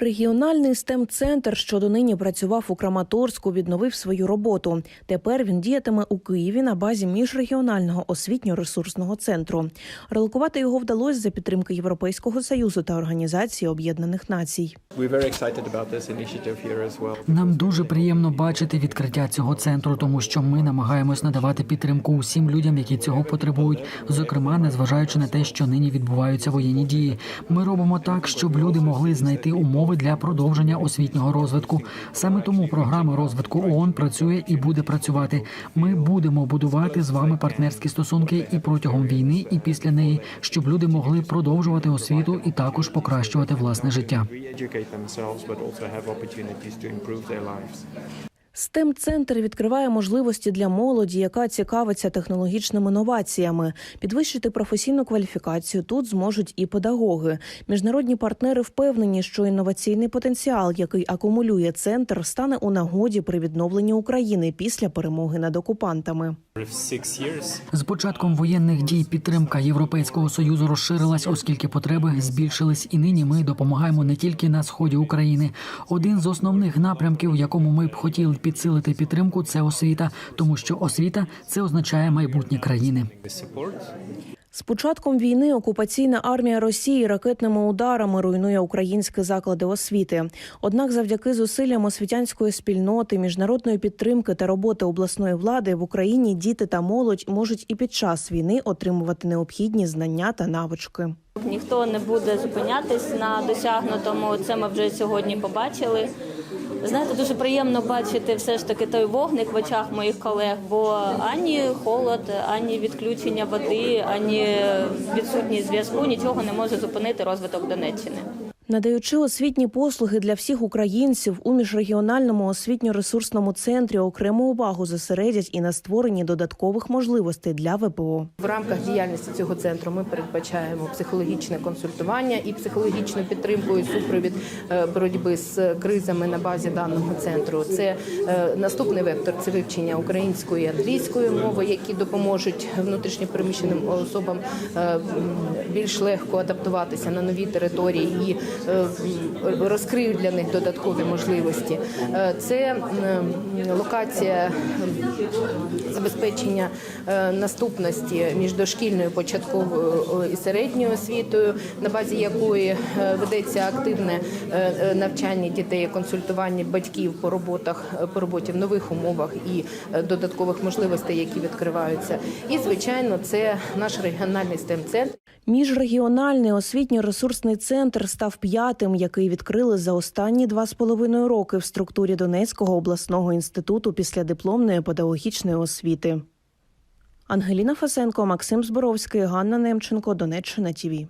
Регіональний STEM-центр, що донині працював у Краматорську, відновив свою роботу. Тепер він діятиме у Києві на базі міжрегіонального освітньо-ресурсного центру. Релокувати його вдалося за підтримки Європейського союзу та Організації Об'єднаних Націй. Нам дуже приємно бачити відкриття цього центру, тому що ми намагаємось надавати підтримку усім людям, які цього потребують, зокрема, незважаючи на те, що нині відбуваються воєнні дії. Ми робимо так, щоб люди могли знайти умови для продовження освітнього розвитку. Саме тому програма розвитку ООН працює і буде працювати. Ми будемо будувати з вами партнерські стосунки і протягом війни, і після неї, щоб люди могли продовжувати освіту і також покращувати власне життя. Lives. STEM-центр відкриває можливості для молоді, яка цікавиться технологічними новаціями. Підвищити професійну кваліфікацію тут зможуть і педагоги. Міжнародні партнери впевнені, що інноваційний потенціал, який акумулює центр, стане у нагоді при відновленні України після перемоги над окупантами. З початком воєнних дій підтримка Європейського союзу розширилась, оскільки потреби збільшились, і нині ми допомагаємо не тільки на сході України. Один з основних напрямків, в якому ми б хотіли підсилити підтримку, це освіта, тому що освіта це означає майбутнє країни. З початком війни окупаційна армія Росії ракетними ударами руйнує українські заклади освіти. Однак, завдяки зусиллям освітянської спільноти, міжнародної підтримки та роботи обласної влади в Україні діти та молодь можуть і під час війни отримувати необхідні знання та навички. Ніхто не буде зупинятись на досягнутому. Це ми вже сьогодні побачили. Знаєте, дуже приємно бачити все ж таки той вогник в очах моїх колег, бо ані холод, ані відключення води, ані відсутність зв'язку нічого не може зупинити розвиток Донеччини. Надаючи освітні послуги для всіх українців у міжрегіональному освітньо-ресурсному центрі окрему увагу зосередять і на створенні додаткових можливостей для ВПО. В рамках діяльності цього центру ми передбачаємо психологічне консультування і психологічну підтримку і супровід е, боротьби з кризами на базі даного центру. Це е, наступний вектор це вивчення української і англійської мови, які допоможуть внутрішньопереміщеним особам е, більш легко адаптуватися на нові території і розкриють для них додаткові можливості. Е, Це локація забезпечення е, наступності між дошкільною початковою е, і середньою освітою, на базі якої е, ведеться активне е, е, навчання дітей, консультування батьків по роботах е, по роботі в нових умовах і е, додаткових можливостей, які відкриваються. І звичайно, це наш регіональний stem центр Міжрегіональний освітньо-ресурсний центр став п'ятим, який відкрили за останні два з половиною роки в структурі Донецького обласного інституту післядипломної педагогічної освіти. Ангеліна Фасенко, Максим Зборовський, Ганна Немченко, Донеччина ТІВІ.